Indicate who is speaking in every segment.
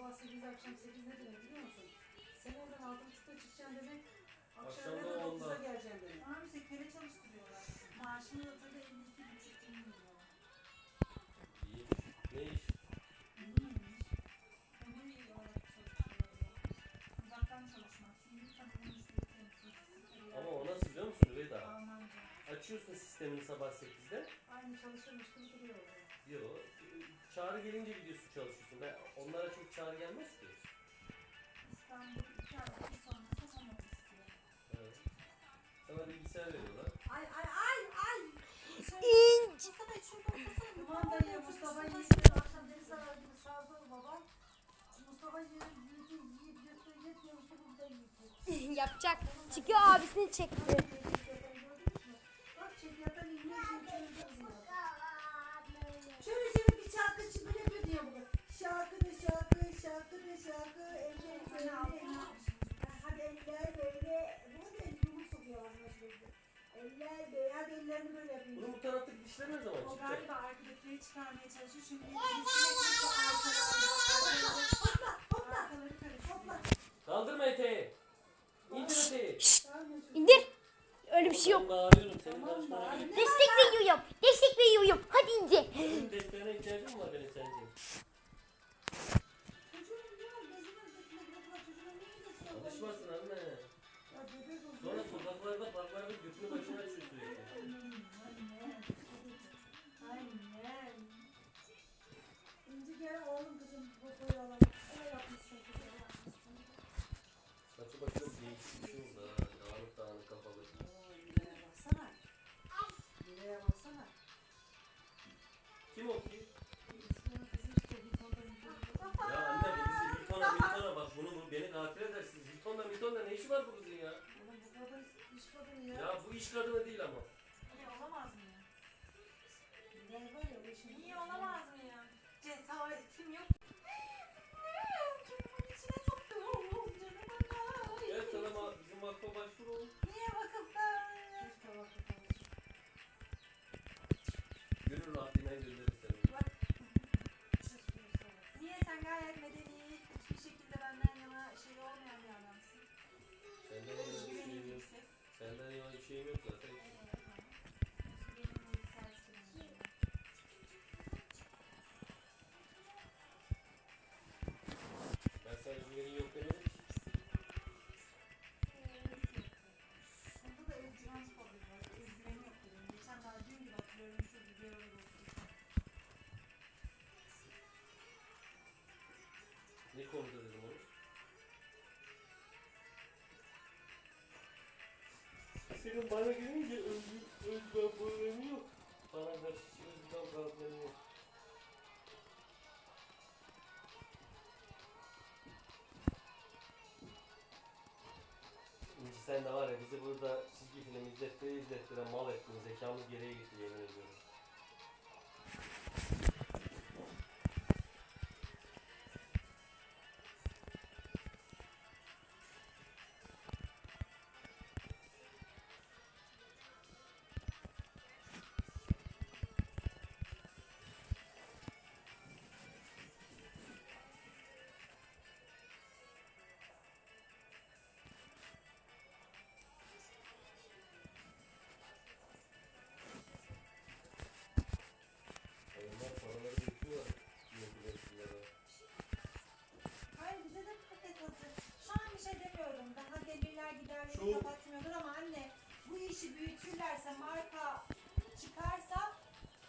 Speaker 1: Sabah 8 akşam 8
Speaker 2: ne demek biliyor musun? Sen oradan 6.30'da çıkacaksın demek. Akşam
Speaker 3: da 10'da.
Speaker 2: 9'da geleceksin demek.
Speaker 1: Ama bize köle çalıştırıyorlar. Maaşını da tabii 52 buçuk bin veriyorlar.
Speaker 3: İyi. Ne iş? Ama o nasıl biliyor musun Rüveyda?
Speaker 1: Almanca.
Speaker 3: Açıyorsun sistemini sabah 8'de.
Speaker 2: Aynı çalışırmış gibi duruyor.
Speaker 3: Yok. Çağrı gelince gidiyorsun çalışıyorsun. Ben, onlara çok çağrı gelmez ki.
Speaker 1: İstanbul 2 hafta sonrası home office diyor.
Speaker 3: Evet. Sana bilgisayar veriyorlar.
Speaker 1: Ay ay ay ay.
Speaker 4: İnç.
Speaker 1: Mustafa şurada Mustafa
Speaker 2: dayı Mustafa yiyip akşam deniz sarar gibi sardı baba. Mustafa yiyip yiyip yiyip yuttu yetmiyor Mustafa bir de yiyip.
Speaker 4: Yapacak. Çünkü abisini çekti.
Speaker 1: Eller böyle. Hadi eller böyle. Bu da yumruk sokuyor ağzına sürekli. Eller böyle, hadi ellerini böyle yapayım.
Speaker 3: Bunun bu taraftaki dişler ne zaman
Speaker 1: O
Speaker 3: çıkacak?
Speaker 1: galiba arkadakileri çıkarmaya çalışıyor arkaları, karıştırıyor.
Speaker 3: Kaldırma eteği. İndir eteği.
Speaker 4: İndir. Öyle bir şey yok.
Speaker 3: Ben bağırıyorum senin
Speaker 2: Tamam,
Speaker 3: karışmana
Speaker 2: bağır.
Speaker 4: Destek
Speaker 3: işi var bu kızın ya?
Speaker 2: Oğlum bu kadın iş kadını ya.
Speaker 3: Ya bu iş kadını değil ama.
Speaker 1: Öyle olamaz mı ya?
Speaker 2: Yüreği var ya işin.
Speaker 1: Niye olamaz mı
Speaker 3: 因为本身。Senin bana gelince özgür, özgür problemi yok. Bana karşı özgür problemi yok. Sen de var ya bizi burada çizgi film izlettire izlettire mal ettin. Zekamız geriye gitti yemin ediyorum.
Speaker 1: İşi büyütürlerse marka çıkarsa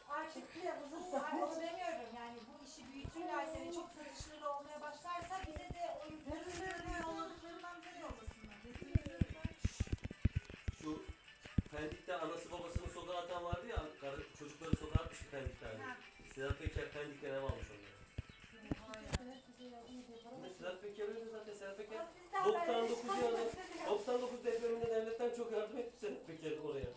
Speaker 1: artık artık demiyorum yani bu işi büyütürlerse ve çok satışları olmaya başlarsa bize de o ürünlerini yolladıklarından bize de yollasınlar.
Speaker 3: Şu Pendik'te anası babasını sokağa atan vardı ya, çocukları sokağa atmıştı Pendik'te hani. Sedat Peker Pendik'ten ev almış onları. Sedat Peker'e de zaten Sedat Peker 99 yılında 99 depreminde devletten çok yardım Sedat Peker oraya.